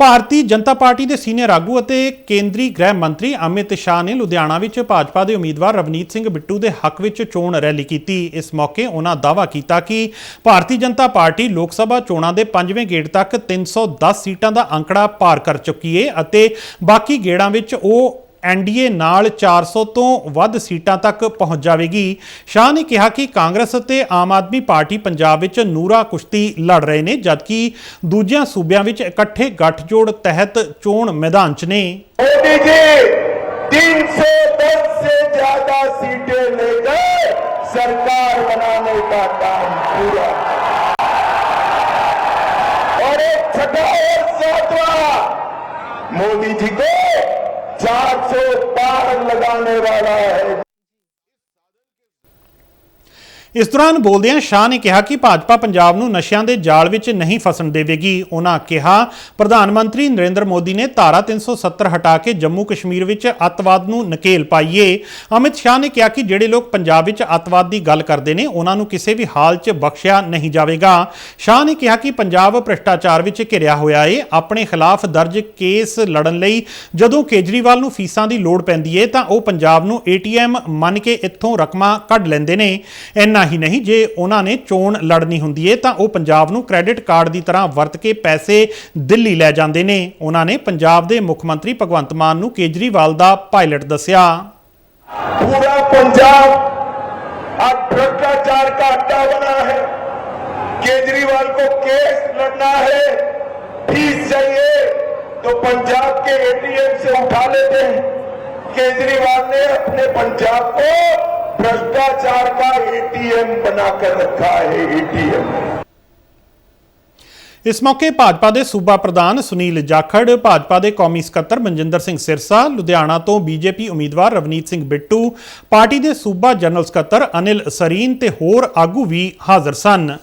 Bharatiya Janata party ਦੇ senior ਆਗੂ ਅਤੇ ਕੇਂਦਰੀ ਗ੍ਰਹਿ ਮੰਤਰੀ ਅਮਿਤ ਸ਼ਾਹ ਨੇ ਲੁਧਿਆਣਾ ਵਿੱਚ ਭਾਜਪਾ ਦੇ ਉਮੀਦਵਾਰ ਰਵਨੀਤ ਸਿੰਘ ਬਿੱਟੂ ਦੇ ਹੱਕ ਵਿੱਚ ਚੋਣ ਰੈਲੀ ਕੀਤੀ। ਇਸ ਮੌਕੇ ਉਹਨਾਂ ਦਾਅਵਾ ਕੀਤਾ ਕਿ ਭਾਰਤੀ ਜਨਤਾ ਪਾਰਟੀ ਲੋਕ ਸਭਾ ਚੋਣਾਂ ਦੇ ਪੰਜਵੇਂ ਗੇੜ ਤੱਕ 310 ਸੀਟਾਂ ਦਾ ਅੰਕੜਾ ਪਾਰ ਕਰ ਚੁੱਕੀ ਹੈ ਅਤੇ ਬਾਕੀ ਗੇੜਾਂ ਵਿੱਚ ਉਹ ਐਨਡੀਏ ਨਾਲ 400 ਤੋਂ ਵੱਧ ਸੀਟਾਂ ਤੱਕ ਪਹੁੰਚ ਜਾਵੇਗੀ ਸ਼ਾਹ ਨੇ ਕਿਹਾ ਕਿ ਕਾਂਗਰਸ ਅਤੇ ਆਮ ਆਦਮੀ ਪਾਰਟੀ ਪੰਜਾਬ ਵਿੱਚ ਨੂਰਾ ਕੁਸ਼ਤੀ ਲੜ ਰਹੇ ਨੇ ਜਦਕਿ ਦੂਜਿਆਂ ਸੂਬਿਆਂ ਵਿੱਚ ਇਕੱਠੇ ਗੱਠਜੋੜ ਤਹਿਤ ਚੋਣ ਮੈਦਾਨ 'ਚ ਨੇ मोदी जी 310 से ज्यादा सीटें लेकर सरकार बनाने का काम पूरा और एक छठा और सातवां मोदी जी को 400 पार लगाने वाला है ਇਸ ਦੌਰਾਨ ਬੋਲਦਿਆਂ ਸ਼ਾਹ ਨੇ ਕਿਹਾ ਕਿ ਭਾਜਪਾ ਪੰਜਾਬ ਨੂੰ ਨਸ਼ਿਆਂ ਦੇ ਜਾਲ ਵਿੱਚ ਨਹੀਂ ਫਸਣ ਦੇਵੇਗੀ। ਉਹਨਾਂ ਕਿਹਾ, ਪ੍ਰਧਾਨ ਮੰਤਰੀ ਨਰਿੰਦਰ ਮੋਦੀ ਨੇ ਧਾਰਾ 370 ਹਟਾ ਕੇ ਜੰਮੂ ਕਸ਼ਮੀਰ ਵਿੱਚ ਅੱਤਵਾਦ ਨੂੰ ਨਕੇਲ ਪਾਈਏ। ਅਮਿਤ ਸ਼ਾਹ ਨੇ ਕਿਹਾ ਕਿ ਜਿਹੜੇ ਲੋਕ ਪੰਜਾਬ ਵਿੱਚ ਅੱਤਵਾਦ ਦੀ ਗੱਲ ਕਰਦੇ ਨੇ ਉਹਨਾਂ ਨੂੰ ਕਿਸੇ ਵੀ ਹਾਲ 'ਚ ਬਖਸ਼ਿਆ ਨਹੀਂ ਜਾਵੇਗਾ। ਸ਼ਾਹ ਨੇ ਕਿਹਾ ਕਿ ਪੰਜਾਬ ਭ੍ਰਿਸ਼ਟਾਚਾਰ ਵਿੱਚ ਘਿਰਿਆ ਹੋਇਆ ਏ। ਆਪਣੇ ਖਿਲਾਫ ਦਰਜ ਕੇਸ ਲੜਨ ਲਈ ਜਦੋਂ ਕੇਜਰੀਵਾਲ ਨੂੰ ਫੀਸਾਂ ਦੀ ਲੋੜ ਪੈਂਦੀ ਏ, ਤਾਂ ਉਹ ਪੰਜਾਬ ਨੂੰ ਏਟੀਐਮ ਮੰਨ ਕੇ ਇੱਥੋਂ ਰਕਮਾਂ ਕੱਢ ਲੈਂਦੇ ਨੇ। ਇੰਨਾ ਹੀ ਨਹੀਂ ਜੇ ਉਹਨਾਂ ਨੇ ਚੋਣ ਲੜਨੀ ਹੁੰਦੀ ਏ ਤਾਂ ਉਹ ਪੰਜਾਬ ਨੂੰ ਕ੍ਰੈਡਿਟ ਕਾਰਡ ਦੀ ਤਰ੍ਹਾਂ ਵਰਤ ਕੇ ਪੈਸੇ ਦਿੱਲੀ ਲੈ ਜਾਂਦੇ ਨੇ ਉਹਨਾਂ ਨੇ ਪੰਜਾਬ ਦੇ ਮੁੱਖ ਮੰਤਰੀ ਭਗਵੰਤ ਮਾਨ ਨੂੰ ਕੇਜਰੀਵਾਲ ਦਾ ਪਾਇਲਟ ਦੱਸਿਆ पूरा पंजाब अब भ्रष्टाचार का अड्डा बना है केजरीवाल को केस लड़ना है फीस चाहिए तो पंजाब के एटीएम से उठा लेते हैं केजरीवाल ने अपने पंजाब को भ्रष्टाचार का एटीएम बनाकर रखा है एटीएम ਇਸ ਮੌਕੇ ਭਾਜਪਾ ਦੇ ਸੂਬਾ ਪ੍ਰਧਾਨ ਸੁਨੀਲ ਜਾਖੜ ਭਾਜਪਾ ਦੇ ਕੌਮੀ ਸਕੱਤਰ ਮਨਜਿੰਦਰ ਸਿੰਘ ਸਿਰਸਾ ਲੁਧਿਆਣਾ ਤੋਂ ਬੀਜੇਪੀ ਉਮੀਦਵਾਰ ਰਵਨੀਤ ਸਿੰਘ ਬਿੱਟੂ ਪਾਰਟੀ ਦੇ ਸੂਬਾ ਜਨਰਲ ਸਕੱਤਰ ਅਨਿਲ ਸਰੀਨ ਤੇ ਹੋਰ ਆਗੂ ਵੀ ਹਾਜ਼ਰ ਸਨ